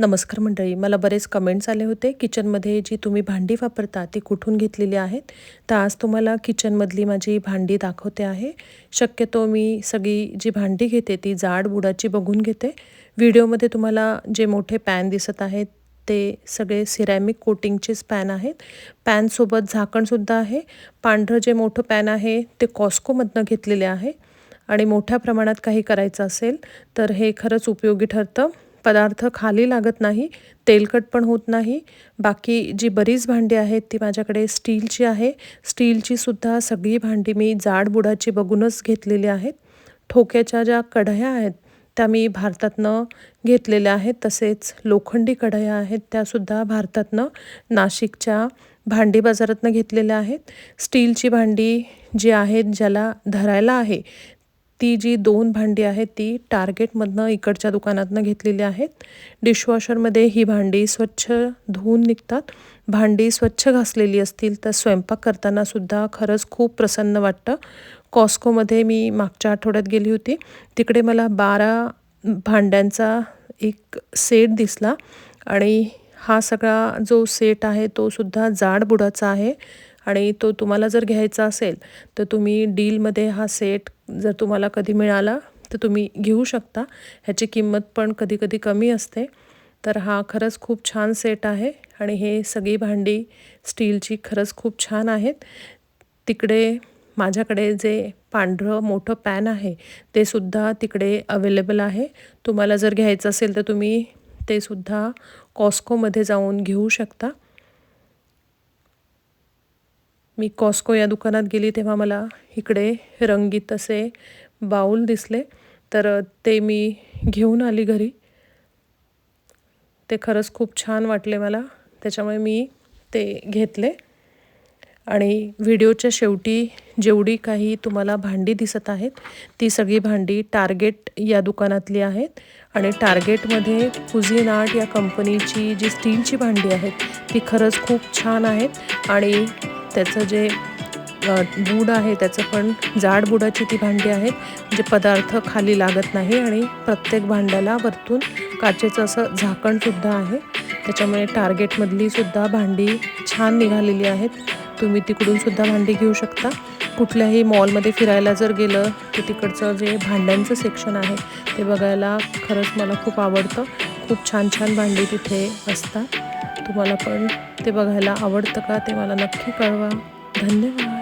नमस्कार मंडळी मला बरेच कमेंट्स आले होते. किचनमध्ये जी तुम्ही भांडी वापरता ती कुठून घेतलेली आहेत? तर आज तुम्हाला किचनमधली माझी भांडी दाखवते आहे. शक्यतो मी सगळी जी भांडी घेते ती जाड बुडाची बघून घेते. व्हिडिओमध्ये तुम्हाला जे मोठे पॅन दिसत आहेत ते सगळे सिरॅमिक कोटिंगचेच पॅन आहेत. पॅनसोबत झाकणसुद्धा आहे. पांढरं जे मोठं पॅन आहे ते कॉस्कोमधनं घेतलेले आहे. आणि मोठ्या प्रमाणात काही करायचं असेल तर हे खरंच उपयोगी ठरतं. पदार्थ खाली लागत नाही तेलकट पण होत नाही. बाकी जी बरीच भांडी आहेत ती माझ्याकडे स्टीलची आहे. स्टीलची सुद्धा सगळी भांडी मी जाड बुडाची बघूनच घेतलेली आहेत. ठोक्याच्या ज्या कढया आहेत त्या मी भारतातनं घेतलेल्या आहेत. तसेच लोखंडी कढया आहेत त्यासुद्धा भारतातनं नाशिकच्या भांडी बाजारातनं घेतलेल्या आहेत. स्टीलची भांडी जी आहेत ज्याला धरायला आहे ती जी दोन भांडी आहेत ती टार्गेटमधनं इकडच्या दुकानातनं घेतलेली आहेत. डिशवॉशरमध्ये ही भांडी स्वच्छ धुवून निघतात. भांडी स्वच्छ घासलेली असतील तर स्वयंपाक करतानासुद्धा खरंच खूप प्रसन्न वाटतं. कॉस्कोमध्ये मी मागच्या आठवड्यात गेली होती. तिकडे मला बारा भांड्यांचा एक सेट दिसला आणि हा सगळा जो सेट आहे तो सुद्धा जाड बुडाचा आहे. आणि तो तुम्हाला जर घ्यायचा असेल तर तुम्ही डीलमध्ये हा सेट जर तुम्हाला कधी मिळाला तर तुम्ही घेऊ शकता. ह्याची किंमत पण कधी कधी कमी असते. तर हा खरंच खूप छान सेट आहे आणि हे सगळी भांडी स्टीलची खरंच खूप छान आहेत. तिकडे माझ्याकडे जे पांढरं मोठं पॅन आहे ते सुद्धा तिकडे अवेलेबल आहे. तुम्हाला जर घ्यायचं असेल तर तुम्ही ते सुद्धा कॉस्कोमध्ये जाऊन घेऊ शकता. मी कॉस्को या दुकानात गेली तेव्हा मला इकडे रंगीत असे बाऊल दिसले. तर ते मी घेऊन आली घरी. ते खरंच खूप छान वाटले मला. त्याच्यामुळे मी ते घेतले. आणि व्हिडिओच्या शेवटी जेवढी काही तुम्हाला भांडी दिसत आहेत ती सगळी भांडी टार्गेट या दुकानातली आहेत. आणि टार्गेटमध्ये कुझिन आर्ट या कंपनीची जी स्टीलची भांडी आहेत ती खरंच खूप छान आहेत. आणि त्याचं जे बूड आहे त्याचं पण जाड बुडाची ती भांडी आहेत जे पदार्थ खाली लागत नाही आणि प्रत्येक भांड्याला वरतून काचेचं असं झाकणसुद्धा आहे. त्याच्यामुळे टार्गेटमधली सुद्धा भांडी छान निघालेली आहेत. तुम्ही तिकडूनसुद्धा भांडी घेऊ शकता. कुठल्याही मॉलमध्ये फिरायला जर गेलं तर तिकडचं जे भांड्यांचं सेक्शन आहे ते बघायला खरंच मला खूप आवडतं. खूप छान छान भांडी तिथे असतात. तुम्हाला पण ते बघायला आवडतं का ते मला नक्की कळवा. धन्यवाद.